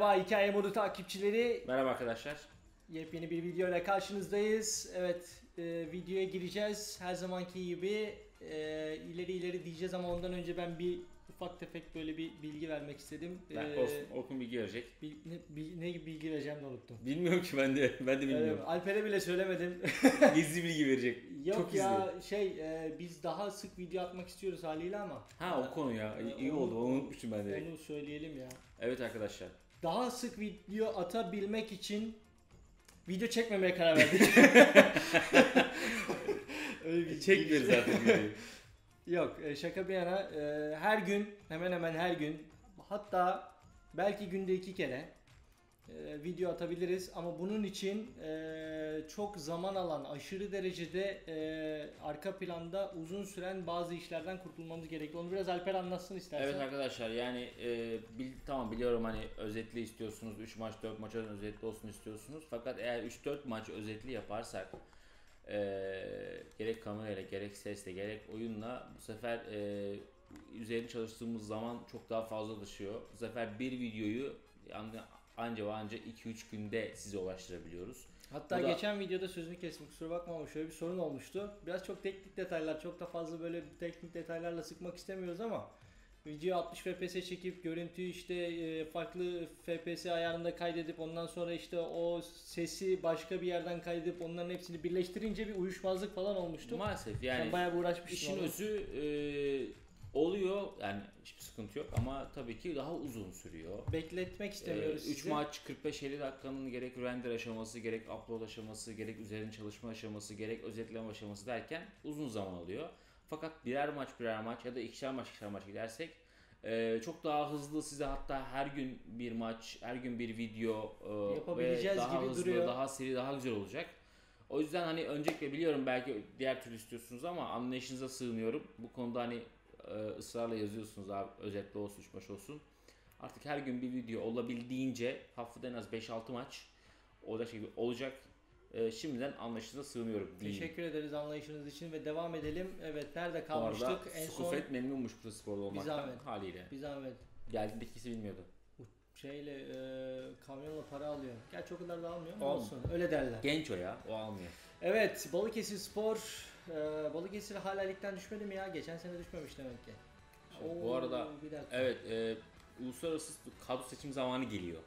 Merhaba Hikaye Modu takipçileri. Merhaba arkadaşlar. Yepyeni bir video ile karşınızdayız. Evet e, videoya gireceğiz. Her zamanki gibi e, ileri ileri diyeceğiz ama ondan önce ben bir ufak tefek böyle bir bilgi vermek istedim. Ben E, Orkun, Orkun bilgi verecek. bil- ne, bil- ne bilgi vereceğim de unuttum. Bilmiyorum ki ben de ben de bilmiyorum. Evet, Alper'e bile söylemedim. Gizli bilgi verecek. Yok Çok ya şey e, biz daha sık video atmak istiyoruz haliyle ama. Ha o konu ya. İyi, iyi Onu- oldu. Onu unutmuşum ben de. Onu söyleyelim ya. Evet arkadaşlar. Daha sık video atabilmek için video çekmemeye karar verdik. Öyle bir Çekmiyoruz zaten videoyu. Yok e, şaka bir yana e, her gün hemen hemen her gün hatta belki günde iki kere e, video atabiliriz ama bunun için e, çok zaman alan aşırı derecede e, arka planda uzun süren bazı işlerden kurtulmamız gerekiyor. Onu biraz Alper anlatsın istersen. Evet arkadaşlar yani e, bil, tamam biliyorum hani özetli istiyorsunuz 3 maç 4 maç özetli olsun istiyorsunuz fakat eğer 3-4 maç özetli yaparsak e, gerek kamerayla gerek sesle gerek oyunla bu sefer e, üzerine çalıştığımız zaman çok daha fazla düşüyor. Bu sefer bir videoyu yani anca ve anca 2-3 günde size ulaştırabiliyoruz. Hatta Bu da- geçen videoda sözünü kestim kusura bakma ama şöyle bir sorun olmuştu. Biraz çok teknik detaylar, çok da fazla böyle teknik detaylarla sıkmak istemiyoruz ama video 60 FPS çekip görüntüyü işte e, farklı FPS ayarında kaydedip ondan sonra işte o sesi başka bir yerden kaydedip onların hepsini birleştirince bir uyuşmazlık falan olmuştu. Maalesef Yani yani bayağı uğraşmıştım. işin ama. özü e, oluyor yani hiçbir sıkıntı yok ama tabii ki daha uzun sürüyor. Bekletmek istemiyoruz 3 sizi. Ee, maç 45-50 dakikanın gerek render aşaması, gerek upload aşaması, gerek üzerine çalışma aşaması, gerek özetleme aşaması derken uzun zaman alıyor. Fakat birer maç birer maç ya da ikişer maç ikişer maç gidersek e, çok daha hızlı size hatta her gün bir maç, her gün bir video e, Yapabileceğiz ve daha gibi hızlı, duruyor. daha seri, daha güzel olacak. O yüzden hani öncelikle biliyorum belki diğer türlü istiyorsunuz ama anlayışınıza sığınıyorum. Bu konuda hani e, ısrarla yazıyorsunuz abi özetle olsun 3 maç olsun. Artık her gün bir video olabildiğince haftada en az 5-6 maç olacak şekilde olacak. E, şimdiden anlayışınıza sığınıyorum. diyeyim. Teşekkür ederiz anlayışınız için ve devam edelim. Evet nerede Bu arada kalmıştık? En son Sukufet memnunmuş bu sporda olmaktan zahmet. haliyle. bir zahmet Geldiğinde ikisi bilmiyordu. şeyle e, kamyonla para alıyor. Gerçi o kadar da almıyor ama olsun. Öyle derler. Genç o ya o almıyor. Evet Balıkesir Spor e, Balıkesir hala ligden düşmedi mi ya? Geçen sene düşmemiş demek ki. Şimdi bu arada bir dakika. Evet, e, uluslararası kadro seçim zamanı geliyor.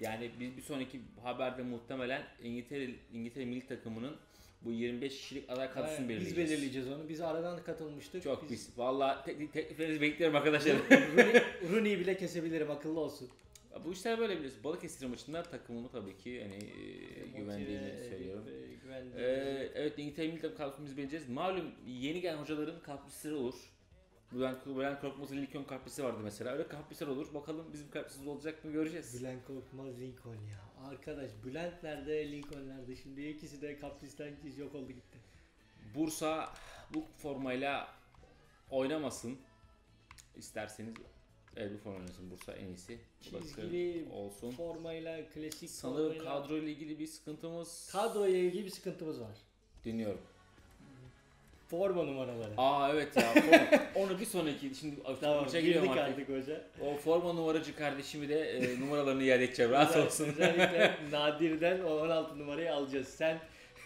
Yani biz bir sonraki haberde muhtemelen İngiltere İngiltere milli takımının bu 25 kişilik aday kadrosunu Evet, biz belirleyeceğiz. belirleyeceğiz onu. Biz aradan katılmıştık. Çok Biz- pis. Valla teknik tekliflerinizi bekliyorum arkadaşlar. Rooney, Rooney'i bile kesebilirim akıllı olsun. bu işler böyle biliyorsun. Balıkesir maçında takımımı tabii ki hani e, güvendiğimi söylüyorum. e, güvendiğimizi- Ee, evet İngiltere milli takım kadrosunu biz belirleyeceğiz. Malum yeni gelen hocaların kaprisleri olur. Bülent, Bülent Korkmaz'ın Likon kaprisi vardı mesela. Öyle kaprisler olur. Bakalım bizim kaprisimiz olacak mı göreceğiz. Bülent Korkmaz Lincoln ya. Arkadaş Bülent nerede Lincoln nerede? Şimdi ikisi de kapristen yok oldu gitti. Bursa bu formayla oynamasın. İsterseniz evet bu forma oynasın Bursa en iyisi. Çizgili Bakın olsun. formayla klasik Sanırım formayla- kadro ile ilgili bir sıkıntımız kadroya ilgili bir sıkıntımız var. dinliyorum. Forma numaraları. Aa evet ya forma. onu bir sonraki şimdi tamam maça giriyorum artık, artık. hoca. O forma numaracı kardeşimi de e, numaralarını iade edeceğim rahat olsun. Özellikle Nadir'den o 16 numarayı alacağız. Sen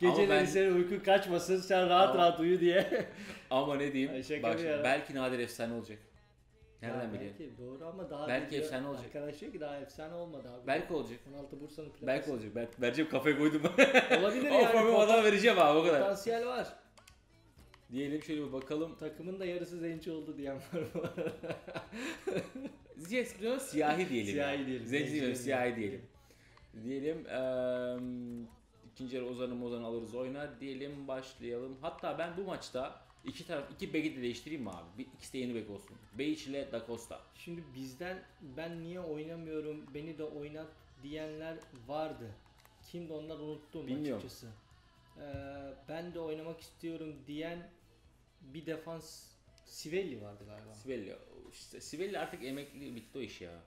geceleri ben- senin uykun kaçmasın sen rahat Ama- rahat uyu diye. Ama ne diyeyim? Şaka Bak, belki nadir efsane olacak. Nereden Ya bileyim? Belki doğru ama daha Belki diyor- efsane olacak. Arkadaş diyor ki daha efsane olmadı abi. Belki olacak. 16 Bursa'nın plakası. Belki olacak. Belki vereceğim kafaya koydum. Olabilir yani. Potan- adam vereceğim abi o kadar. Potansiyel var. Diyelim şöyle bir bakalım. Takımın da yarısı zenci oldu diyen var bu arada. Ziya siyahi diyelim. Siyahi ya. diyelim. Zenci diyelim, siyahi diyelim. Diyelim eee ikinci yarı Ozan'ı Ozan'ı alırız oyna diyelim başlayalım. Hatta ben bu maçta iki taraf iki beki de değiştireyim mi abi? Bir, ikisi de yeni bek olsun. Beyiç ile Da Costa. Şimdi bizden ben niye oynamıyorum beni de oynat diyenler vardı. Kimdi onlar unuttum Bilmiyorum. açıkçası. Ee, ben de oynamak istiyorum diyen bir defans Sivelli vardı galiba. Sivelli. İşte Sivelli artık emekli bitti o iş ya.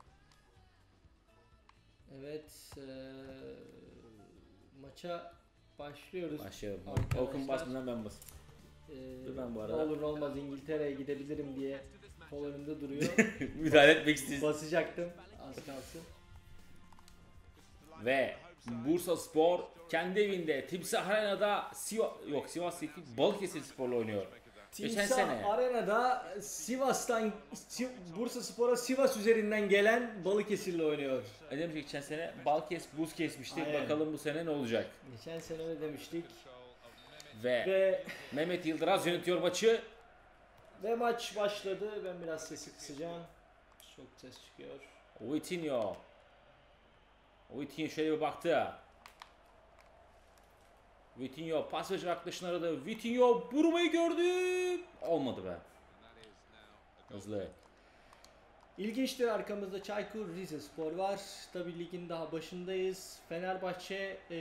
Evet ee, maça başlıyoruz. Başlayalım. Arkadaşlar- Orkun basmadan ben basayım. Ee, Dur ben bu ne arada- olur ne olmaz İngiltere'ye gidebilirim diye kol önümde duruyor. Müdahale etmek istiyorsun. Basacaktım az kalsın. Ve Bursa Spor kendi evinde Timsah Arena'da Sivas yok Sivas değil Balıkesir Spor'la oynuyor. Geçen Timsah sene Arena'da Sivas'tan Si- Bursa Spor'a Sivas üzerinden gelen Balıkesir'le oynuyor. ne demiş geçen sene Balkes buz kesmiştik. Aynen. Bakalım bu sene ne olacak. Geçen sene öyle demiştik. Ve, Ve Mehmet Yıldıraz yönetiyor maçı. ve maç başladı. Ben biraz sesi kısacağım. Çok ses çıkıyor. Vitinho. Vitinho şöyle bir baktı. Vitinho pas ve yaklaşını aradı. Vitinho vurmayı gördü. Olmadı be. Hızlı. İlginçtir arkamızda Çaykur Rizespor var. Tabi ligin daha başındayız. Fenerbahçe e,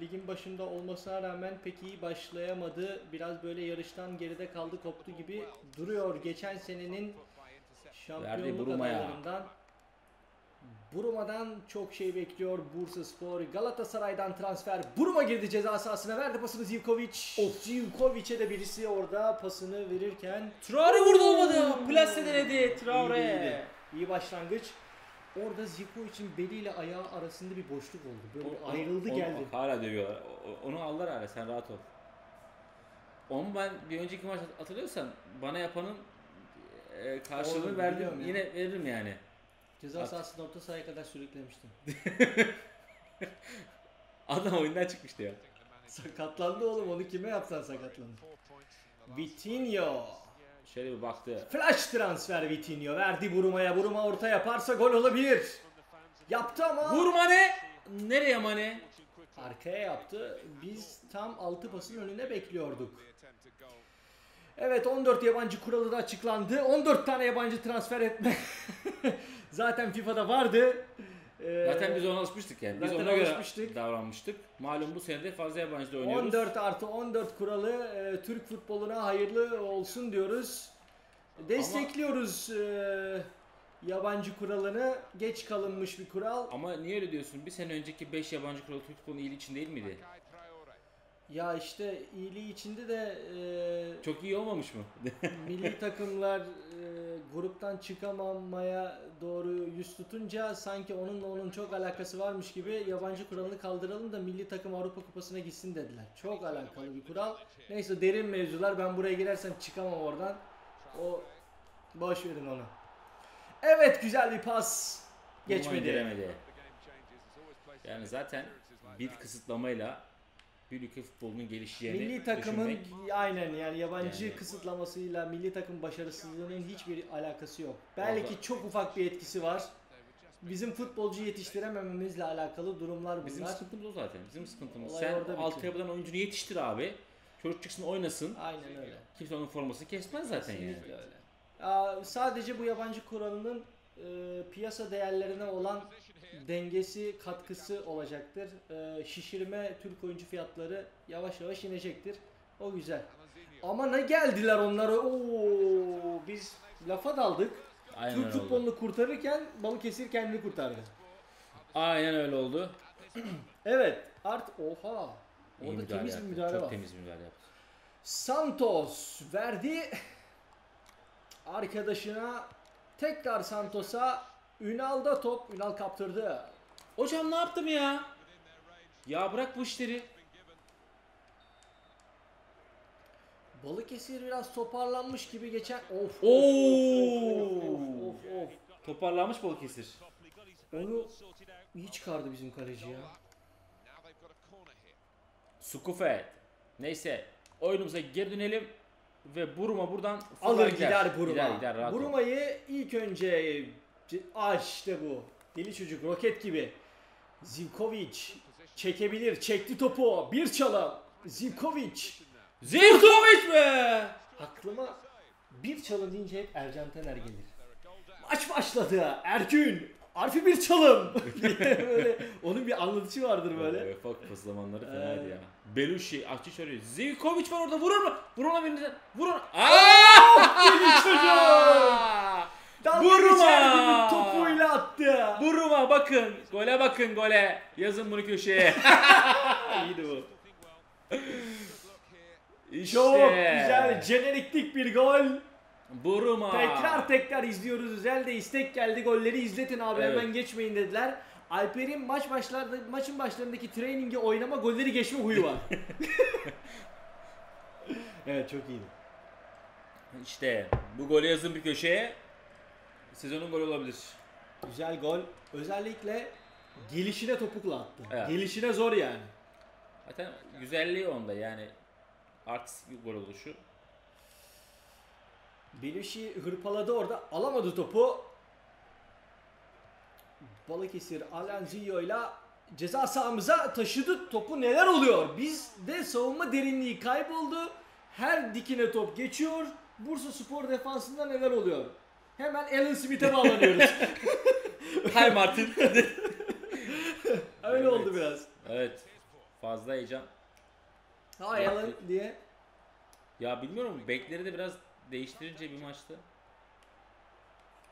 ligin başında olmasına rağmen pek iyi başlayamadı. Biraz böyle yarıştan geride kaldı koptu gibi duruyor. Geçen senenin şampiyonluk adaylarından. Buruma'dan çok şey bekliyor Bursa Spor. Galatasaray'dan transfer. Buruma girdi ceza sahasına verdi pasını Zivkovic. Zivkovic'e de birisi orada pasını verirken Traore vurdu olmadı. Plase denedi İyi, Traore. iyiydi. İyi başlangıç. Orada Zivkovic'in beliyle ayağı arasında bir boşluk oldu. Böyle bir ayrıldı Onu- geldi. Hala dövüyorlar. O- Onu aldılar hala sen rahat ol. Onu ben bir önceki maç hatırlıyorsan bana yapanın e, karşılığını verdim. biliyorum ya. Yine veririm yani. Ceza At. sahasının orta sahaya kadar sürüklemiştim. Adam oyundan çıkmıştı ya. Sakatlandı oğlum onu kime yapsan sakatlanır. Vitinho. Şöyle bir baktı. Flash transfer Vitinho. Verdi Buruma'ya. Buruma orta yaparsa gol olabilir. Yaptı ama. Vur Mane. Nereye Mane? Arkaya yaptı. Biz tam 6 pasın önünde bekliyorduk. Evet 14 yabancı kuralı da açıklandı. 14 tane yabancı transfer etme. Zaten FIFA'da vardı. Ee, Zaten biz ona alışmıştık yani. Biz ona göre alışmıştık. davranmıştık. Malum bu sene de fazla yabancıda oynuyoruz. 14 artı 14 kuralı e, Türk futboluna hayırlı olsun diyoruz. Destekliyoruz e, yabancı kuralını. Geç kalınmış bir kural. Ama niye öyle diyorsun? Bir sene önceki 5 yabancı kuralı Türk futbolunun iyiliği için değil miydi? Ya işte iyiliği içinde de e, Çok iyi olmamış mı? milli takımlar e, gruptan çıkamamaya doğru yüz tutunca sanki onunla onun çok alakası varmış gibi yabancı kuralını kaldıralım da milli takım Avrupa Kupası'na gitsin dediler. Çok alakalı bir kural. Neyse derin mevzular. Ben buraya girersem çıkamam oradan. O boş verin onu. Evet güzel bir pas. Geçmedi. Yani zaten bir kısıtlamayla bir ülke futbolunun gelişeceğini Milli takımın düşünmek aynen yani yabancı Yani- kısıtlamasıyla milli takım başarısızlığının hiçbir alakası yok. Belki Vallahi- çok ufak bir etkisi var. Bizim futbolcu yetiştiremememizle alakalı durumlar bunlar. bizim sıkıntımız o zaten. Bizim sıkıntımız. Olay Sen orada altyapıdan oyuncunu yetiştir abi. Çocuk çıksın oynasın. Aynen öyle. Kimse onun formasını kesmez zaten yani. Kesinlikle öyle. Aa, sadece bu yabancı kuralının e, piyasa değerlerine olan dengesi, katkısı olacaktır. E, şişirme Türk oyuncu fiyatları yavaş yavaş inecektir. O güzel. Ama ne geldiler onlara? Oo, biz lafa daldık. Aynen Türk öyle oldu. futbolunu kurtarırken Balıkesir kendini kurtardı. Aynen öyle oldu. Evet. Art oha. Orada müdahale temiz bir yaptı. müdahale Çok var. temiz bir müdahale yaptı. Santos verdi. Arkadaşına tekrar Santos'a Ünal'da top. Ünal kaptırdı. Hocam ne yaptım ya? Ya bırak bu işleri. Balıkesir biraz toparlanmış gibi geçen. Of. Oo! Of, of, of, of. Toparlanmış Balıkesir. Onu iyi çıkardı bizim kaleci ya. Sukufet. Neyse oyunumuza geri dönelim ve Buruma buradan Alır fırlar gider, Buruma. Gider gider. Buruma'yı ilk önce ah işte bu. Deli çocuk roket gibi. Zivkovic çekebilir. Çekti topu. Bir çalım. Zivkovic. Zivkovic be! Aklıma bir çalım deyince hep Ercan Tener gelir. Maç başladı. Ergün. Arfi bir çalım. böyle onun bir anlatışı vardır böyle. Böyle. Ufak paslamanları fenaydı Ee. ya. Belushi akçı çağırıyor. Zivkovic var orada vurur mu? Vur ona birini. Vur ona. Aaaa! Deli çocuk. Dalga geçer gibi topuyla attı. Buruma bakın. Gole bakın gole. Yazın bunu köşeye. İyiydi bu. İşte. Çok güzel jeneriklik bir gol. Buruma. Tekrar tekrar izliyoruz. Özel de istek geldi. Golleri izletin abi Evet. hemen geçmeyin dediler. Alper'in maç başlarda maçın başlarındaki trainingi oynama golleri geçme huyu var. evet çok iyiydi. İşte bu golü yazın bir köşeye. Sezonun golü olabilir. Güzel gol. Özellikle gelişine topukla attı. Evet. Gelişine zor yani. Zaten güzelliği onda yani. Artistik bir gol oluşu. Belişi hırpaladı orada. Alamadı topu. Balıkesir Alanzio ile ceza sahamıza taşıdı topu. Neler oluyor? Bizde savunma derinliği kayboldu. Her dikine top geçiyor. Bursa Spor defansında neler oluyor? Hemen Alan Smith'e bağlanıyoruz. Hay Martin. Öyle Evet. oldu biraz. evet. Fazla heyecan. Hay Alan diye. Ya bilmiyorum bekleri de biraz değiştirince bir maçta.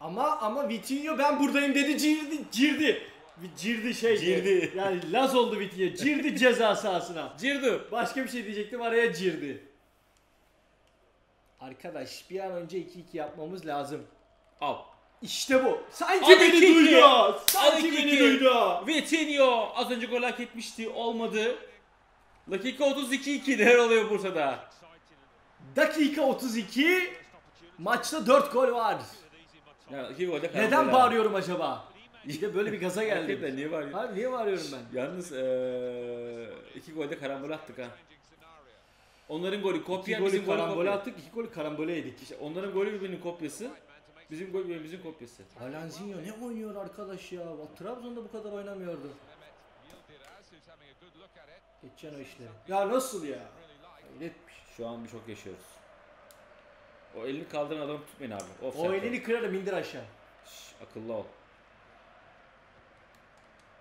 Ama ama Vitinho ben buradayım dedi cirdi cirdi. Bir Cirdi şey. Cirdi. Yani Laz oldu Vitinho. Cirdi ceza sahasına. Cirdu. Başka bir şey diyecektim araya cirdi. Arkadaş bir an önce 2-2 yapmamız lazım. Al. İşte bu. Sanki Hadi beni iki. duydu. Sanki iki. beni duydu. Vitinho az önce gol hak etmişti. Olmadı. Dakika 32-2 neler oluyor Bursa'da? Dakika 32. Maçta 4 gol var. Ya iki golde Neden karambol bağırıyorum acaba? İşte böyle bir gaza abi. Hakikaten geldim. niye bağırıyorsun? Abi niye bağırıyorum ben? Yalnız eee iki golde karambol attık ha. Onların golü İki kopya, golü bizim golü karambole kopya. attık, iki golü karambole yedik. İşte onların golü birbirinin kopyası. Bizim gol birbirimizin kopyası. Alanzinho ne oynuyor arkadaş ya? Bak, Trabzon'da bu kadar oynamıyordu. Geçen o işleri. Ya nasıl ya? Hayretmiş. Şu an bir şok yaşıyoruz. O elini kaldıran adamı tutmayın abi. Of O elini kırarım indir aşağı. Şş, akıllı ol.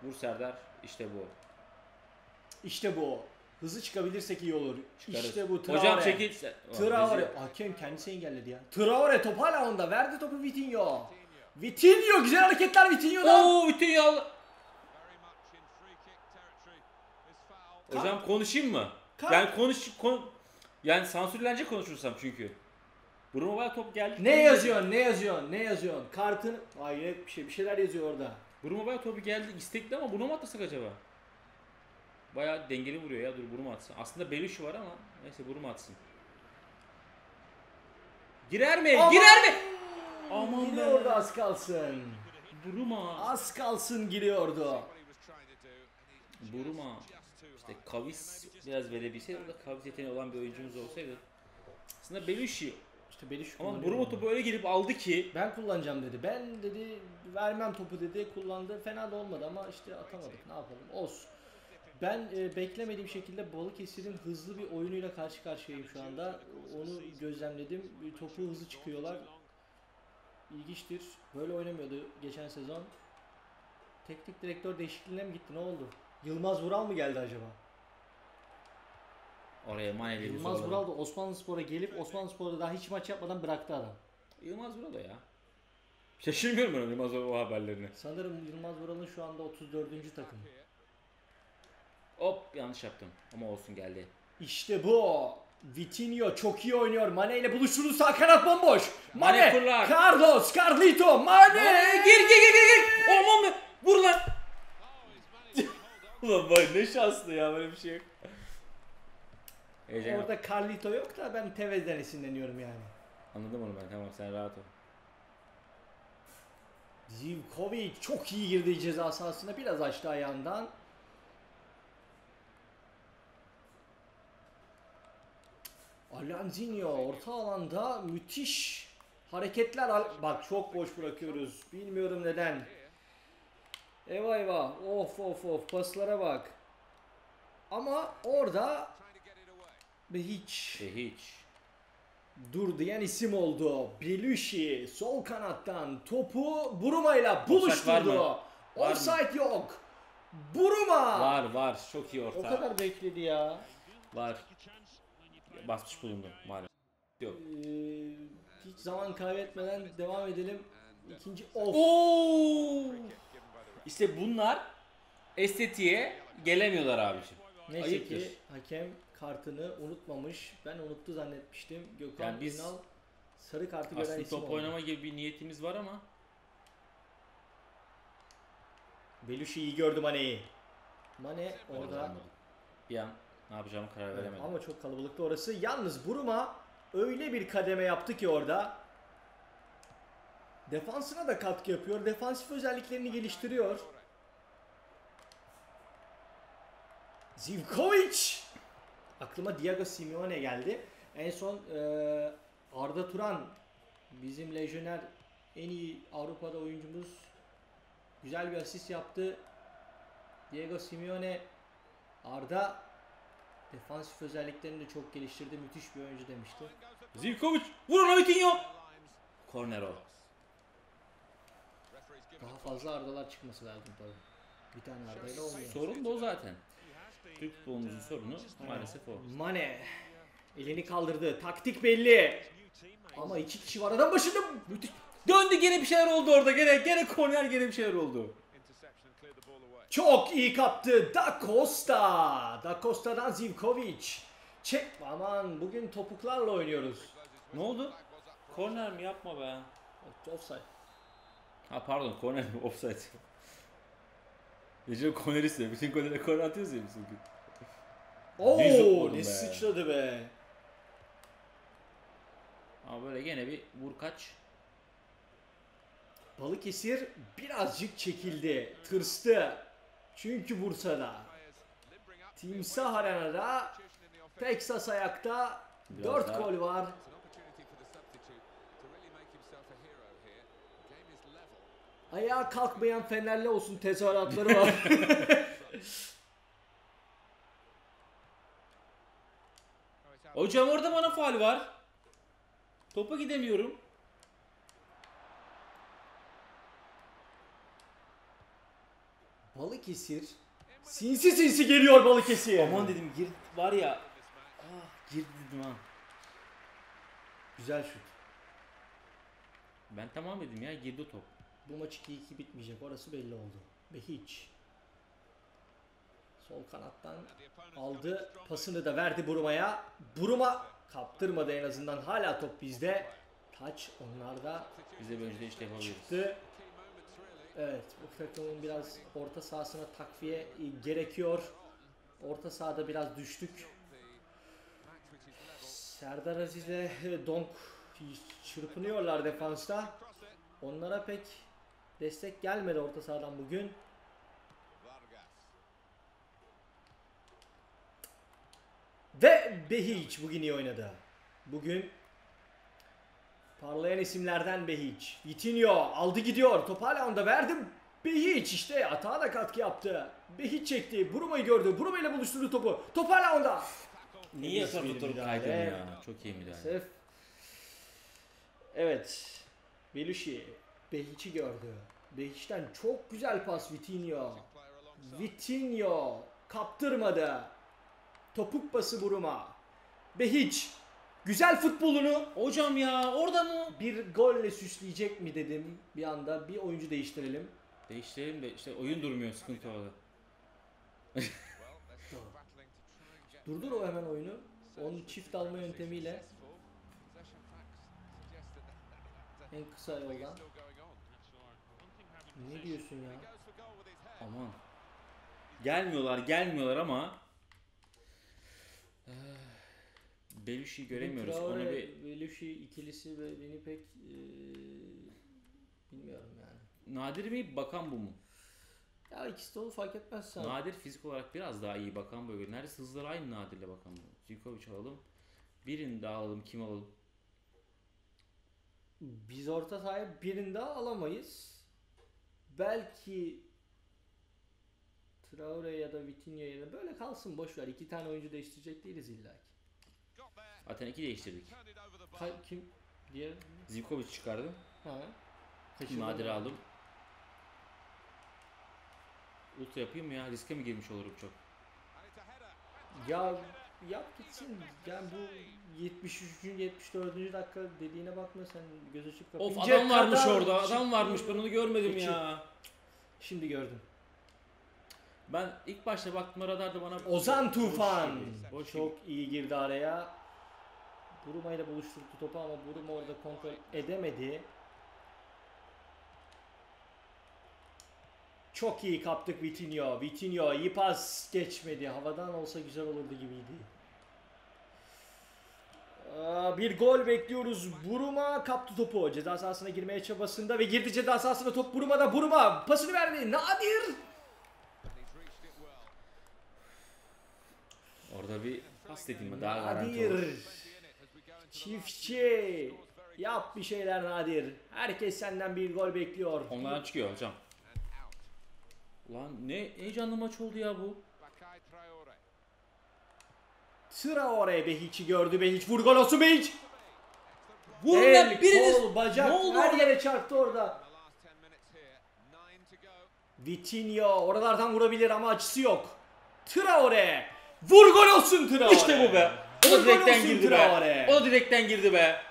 Vur Serdar. İşte bu. İşte bu. Hızlı çıkabilirsek iyi olur. Çıkarız. İşte bu Traore. Hocam çekil. Traore. Hakem kendisi engelledi ya. Traore top hala onda. Verdi topu Vitinho. Vitinho güzel hareketler Vitinho'dan. Oo yol. Hocam konuşayım mı? Kalk. Yani konuş kon yani sansürlenecek konuşursam çünkü. Bruno var top geldi. Ne yazıyorsun? Ne yazıyorsun? Ne yazıyorsun? Kartın hayret bir şey. Bir şeyler yazıyor orada. Bruno var topu geldi istekli ama Bruno mu atlasak acaba? Bayağı dengeli vuruyor ya dur mu atsın. Aslında Belushi var ama neyse mu atsın. Girer mi? Aman! Girer mi? Aman Yine be. orada az kalsın. Buruma. Az kalsın giriyordu. Buruma. İşte kavis biraz verebilseydi orada kavis yeteneği olan bir oyuncumuz olsaydı. Aslında Belushi. İşte Beliş Ama Buruma topu öyle gelip aldı ki. Ben kullanacağım dedi. Ben dedi vermem topu dedi. Kullandı. Fena da olmadı ama işte atamadık. Ne yapalım? Olsun. Ben e, beklemediğim şekilde Balıkesir'in hızlı bir oyunuyla karşı karşıyayım şu anda. Onu gözlemledim. Topu hızlı çıkıyorlar. İlginçtir. Böyle oynamıyordu geçen sezon. Teknik direktör değişikliğine mi gitti? Ne oldu? Yılmaz Vural mı geldi acaba? Oraya Mane'li bir Yılmaz. Vural da Osmanlı Spor'a gelip Osmanlı Spor'da daha hiç maç yapmadan bıraktı adam. Yılmaz Vural o ya. Şaşırmıyorum ben Yılmaz Vural o haberlerini. Sanırım Yılmaz Vural'ın şu anda 34. takımı. Hop yanlış yaptım ama olsun geldi. İşte bu. Vitinho çok iyi oynuyor. Mane ile buluşturdu sağ kanat bomboş. Mane, Mane fırlar. Carlos, Carlito, Mane. Ay, gir gir gir gir gir. Aman be. Vur lan. Ulan vay ne şanslı ya böyle bir şey yok. Heyecan. Orada Carlito yok da ben Tevez'den esinleniyorum yani. Anladım onu ben tamam sen rahat ol. Zivkovic çok iyi girdi ceza sahasına biraz açtı ayağından. Alanzinho orta alanda müthiş hareketler. Al- Bak çok boş bırakıyoruz. Bilmiyorum neden. Eyvah eyvah. Of of of paslara bak. Ama orada ve hiç E hiç. dur diyen isim oldu. Belushi sol kanattan topu Buruma'yla buluşturdu. var mı? Var Offside yok. Buruma. Var var çok iyi orta. O kadar bekledi ya. Var. Basmış bulundum maalesef. Yok. Ee, hiç zaman kaybetmeden devam edelim. İkinci of. Oo! İşte bunlar estetiğe gelemiyorlar abiciğim. Neyse Ayıptır. ki hakem kartını unutmamış. Ben unuttu zannetmiştim. Gökhan Yani biz- Ünal sarı kartı gören isim top oldu. oynama gibi bir niyetimiz var ama Belushi iyi gördü Mane'yi. Mane orada. Bir an ne yapacağımı karar Evet, veremedim. ama çok kalabalıktı orası. Yalnız Buruma öyle bir kademe yaptı ki orada. Defansına da katkı yapıyor. Defansif özelliklerini geliştiriyor. Zivkovic! Aklıma Diego Simeone geldi. En son eee, Arda Turan bizim lejyoner en iyi Avrupa'da oyuncumuz güzel bir asist yaptı. Diego Simeone Arda defansif özelliklerini de çok geliştirdi. Müthiş bir oyuncu demişti. Zivkovic vur ona Vitinho. Korner o. Daha fazla Arda'lar çıkması lazım tabii. Bir tane Arda'yla olmuyor. Sorun da o zaten. Türk futbolumuzun sorunu maalesef o. Mane elini kaldırdı. Taktik belli. Ama iki kişi var adam başında. Müthiş. Döndü gene bir şeyler oldu orada. Gene gene korner gene bir şeyler oldu. Çok iyi kaptı. Da Costa. Da Costa'dan Zivkovic. Çek aman bugün topuklarla oynuyoruz. Ne oldu? Korner mi yapma be. Offside. Ha pardon korner mi? Offside. Recep korner istiyor. Bütün kornere korner atıyoruz ya biz bugün. Yüzük Oo ne be. sıçradı be. Ama böyle gene bir vur kaç. Balıkesir birazcık çekildi. Tırstı. Çünkü Bursa'da. Timsah Arena'da Texas ayakta Biraz 4 daha- gol var. Ayağa kalkmayan Fenerli olsun tezahüratları var. Hocam orada bana faal var. Topa gidemiyorum. Balıkesir sinsi sinsi geliyor Balıkesir. Aman dedim gir var ya. Ah girdi dedim ha. Güzel şut. Ben tamam dedim ya girdi top. Bu maç 2-2 bitmeyecek. Orası belli oldu. Behiç. Sol kanattan aldı. Pasını da verdi Buruma'ya. Buruma kaptırmadı en azından. Hala top bizde. Taç onlarda Biz de böyle işte yapabiliriz. çıktı. Evet bu biraz orta sahasına takviye gerekiyor. Orta sahada biraz düştük. Serdar Aziz ile Donk çırpınıyorlar defansta. Onlara pek destek gelmedi orta sahadan bugün. Ve Behiç bugün iyi oynadı. Bugün parlayan isimlerden Behiç. Vitinho aldı gidiyor. Top hala onda verdi. Behiç işte atağa da katkı yaptı. Behiç çekti. Buruma'yı gördü. Buruma ile buluşturdu topu. Top hala onda. Niye tutup kaydın ya? Çok iyi müdahale. Sef. Evet. Belushi Behiç'i gördü. Behiç'ten çok güzel pas Vitinho. Vitinho kaptırmadı. Topuk pası Buruma. Behiç güzel futbolunu Hocam ya orada mı? bir golle süsleyecek mi dedim bir anda. Bir oyuncu değiştirelim. Değiştirelim de işte oyun durmuyor sıkıntı orada. Durdur o hemen oyunu. Onun çift alma yöntemiyle en kısa yoldan. Ne diyorsun ya? Aman. Gelmiyorlar gelmiyorlar ama Belüşi'yi göremiyoruz. Onu Traore, bir Belushi ikilisi ve beni pek eee, bilmiyorum yani. nadir mi bakan bu mu? Ya ikisi de olur fark etmez sana. Nadir fizik olarak biraz daha iyi bakan böyle. Neredeyse hızları aynı Nadir'le bakan bu. Zivkovic alalım. Birini daha alalım. Kim alalım? Biz orta sahaya birini daha alamayız. Belki Traore ya da Vitinha ya da böyle kalsın boş ver. İki tane oyuncu değiştirecek değiliz illa ki. Zaten iki değiştirdik. Ka- kim diğer Zivkovic çıkardım. ha? Kaçırdım. Nadir'i aldım. Ultra yapayım mı ya? Riske mi girmiş olurum çok? Ya yap gitsin. Yani bu 73. 74. dakika dediğine bakma sen göz açıp Of kapayınca adam varmış kadar orada. Adam varmış. Ben onu görmedim Çık. ya. Şimdi gördüm. Ben ilk başta baktım radarda bana Ozan Tufan. Boş gibi, Çok iyi girdi araya. Buruma ile buluşturdu topu ama Buruma orada kontrol edemedi. Çok iyi kaptık Vitinho. Vitinho iyi pas geçmedi. Havadan olsa güzel olurdu gibiydi. Aa, Bir gol bekliyoruz. Buruma kaptı topu. Ceza sahasına girmeye çabasında ve girdi ceza sahasına top Buruma'da. Buruma pasını verdi. Nadir. Orada bir pas dedim mi daha garanti olur. Çiftçi. Yap bir şeyler Nadir. Herkes senden bir gol bekliyor. Onlardan çıkıyor hocam. Ulan ne heyecanlı maç oldu ya bu. Traore Behic'i gördü. Behic vur gol olsun Behic. Vurun El, biriniz. kol, bacak Ne oldu her yere çarptı orada. Vitinho oralardan vurabilir ama açısı yok. Traore. Vur gol olsun Traore. İşte bu be. O da direkten girdi be. O da direkten girdi be.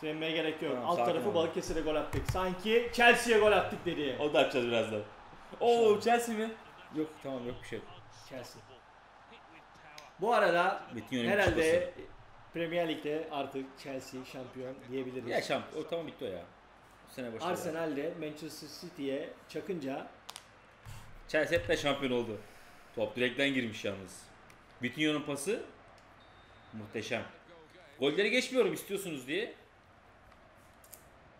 Sevinmeye gerek yok. Tamam, Alt tarafı. Balıkesir'e gol attık. Sanki Chelsea'ye gol attık dedi. O da atacağız birazdan. Oo Chelsea mi? Yok tamam yok bir şey. Chelsea. Bu arada Vitinho'nun herhalde Premier Lig'de artık Chelsea şampiyon diyebiliriz. Ya şamp o tamam bitti o ya. Sene başladı. Arsenal'de Manchester City'ye çakınca Chelsea hep de şampiyon oldu. Top direkten girmiş yalnız. Vitinho'nun pası muhteşem. Golleri geçmiyorum istiyorsunuz diye.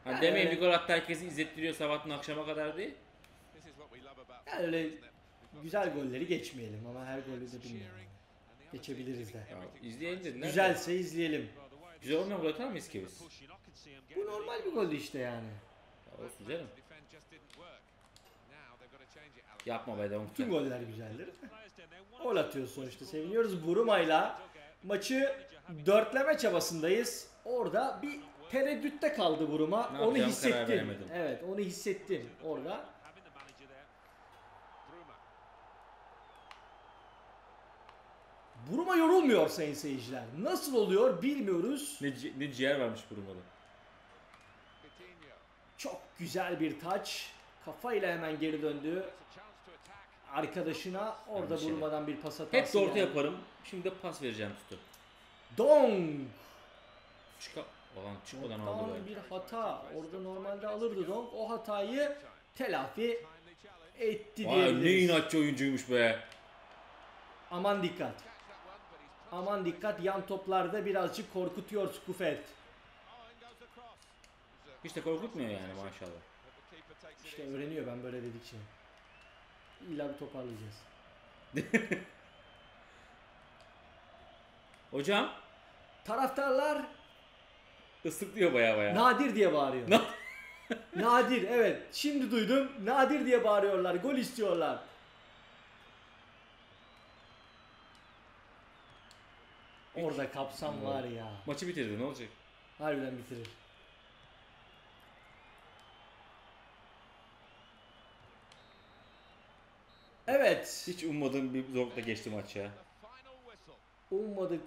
Hani Yani demeyin öyle- bir gol attı herkesi izlettiriyor sabahtan akşama kadar diye. yani öyle güzel golleri geçmeyelim ama her golü de bilmiyorum. Geçebiliriz de. Ya, izleyelim dediler. de. Güzelse izleyelim. Güzel olmayan gol atar mıyız ki biz? Bu normal bir goldü işte yani. Ya olsun canım. Yapma be devam Tüm goller güzeldir. Gol atıyor sonuçta seviniyoruz. Buruma'yla maçı dörtleme çabasındayız. Orada bir tereddütte kaldı Buruma. Ne onu hissettim. Evet onu hissettim orada. Buruma yorulmuyor sayın seyirciler. Nasıl oluyor bilmiyoruz. Ne, ci- ne ciğer varmış Bruma'da. Çok güzel bir taç. Kafayla hemen geri döndü. Arkadaşına orada Yani şey- Buruma'dan bir pas hatası Hep de orta geldi. yaparım. Şimdi de pas vereceğim tutup. Dong. Çıka... Ulan çıkmadan aldı Tam be. bir hata. Orada normalde alırdı Dong. O hatayı telafi etti Vay ne diyebiliriz. inatçı oyuncuymuş be. Aman dikkat. Aman dikkat yan toplarda birazcık korkutuyor Skufet. Hiç de korkutmuyor yani maşallah. İşte öğreniyor ben böyle dedikçe. İlla bir toparlayacağız. Hocam Taraftarlar ıslıklıyor baya baya. Nadir diye bağırıyor. Na- Nadir evet. Şimdi duydum. Nadir diye bağırıyorlar. Gol istiyorlar. Orada kapsam var ya. Maçı bitirdi ne olacak? Harbiden bitirir. Evet. Hiç ummadığım bir zorlukla geçti maç ya. Ummadık.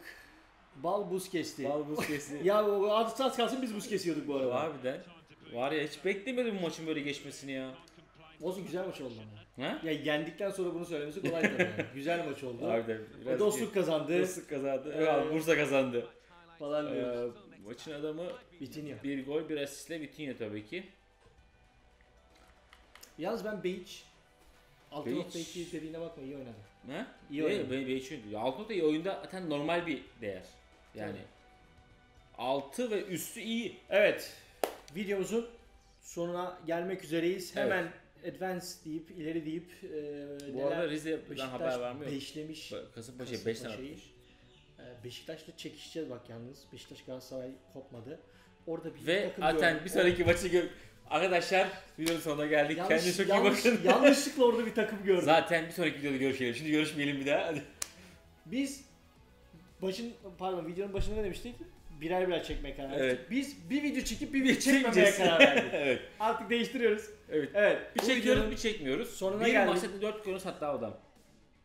Bal buz kesti. Bal buz kesti. ya o saat kalsın biz buz kesiyorduk bu arada. Harbiden. Var ya hiç beklemedim bu maçın böyle geçmesini ya. Olsun güzel maç oldu ama. Ha? Ya yendikten sonra bunu söylemesi kolay tabii. Yani. güzel maç oldu. Harbiden. Biraz dostluk kazandı. Dostluk kazandı. Evet. Bursa kazandı. Falan ee, diyoruz. Ee, maçın adamı Vitinha. Bir gol bir asistle Vitinha tabii ki. Yalnız ben Beyic 6.2 dediğine bakma iyi oynadı. Ne? İyi oynadı. Ben, ben için 6.2 iyi oyunda zaten normal bir değer. Yani Tabii. 6 ve üstü iyi. Evet. Videomuzun sonuna gelmek üzereyiz. Evet. Hemen advance deyip ileri deyip e, Bu arada Rize'den haber var mı? Beşlemiş. Kasımpaşa'yı 5 tane atmış. E, Beşiktaş'la çekişeceğiz bak yalnız. Beşiktaş Galatasaray kopmadı. Orada bir Ve zaten bir sonraki maçı gör Arkadaşlar videonun sonuna geldik. Yanlış- Kendinize çok iyi yanlış- bakın. yanlışlıkla orada bir takım gördüm. Zaten bir sonraki videoda görüşelim. Şimdi görüşmeyelim bir daha. Hadi. Biz başın pardon videonun başında ne demiştik? Birer birer çekmeye karar verdik. Evet. Biz bir video çekip bir video çekmemeye karar verdik. evet. Artık değiştiriyoruz. Evet. Evet. Bir çekiyoruz videonun bir çekmiyoruz. sonuna bir geldik. maçta 4 kronos hatta adam.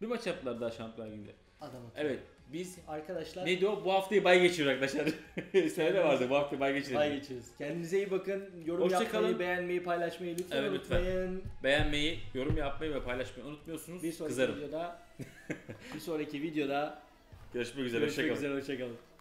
Bir maç yaptılar daha şampiyon liginde. Adam. Evet. Biz Arkadaşlar neydi o? Bu haftayı bay geçiyor arkadaşlar. Sene de vardı bu haftayı bay geçirelim. bay geçiyoruz. Kendinize iyi bakın. Yorum Hoşça yapmayı, kalın. beğenmeyi, paylaşmayı lütfen Evet, lütfen. unutmayın. Beğenmeyi, yorum yapmayı ve paylaşmayı unutmuyorsunuz. Bir sonraki Kızarım. videoda bir sonraki videoda Görüşmek üzere. görüşmek Hoşçakalın. üzere. Hoşçakalın.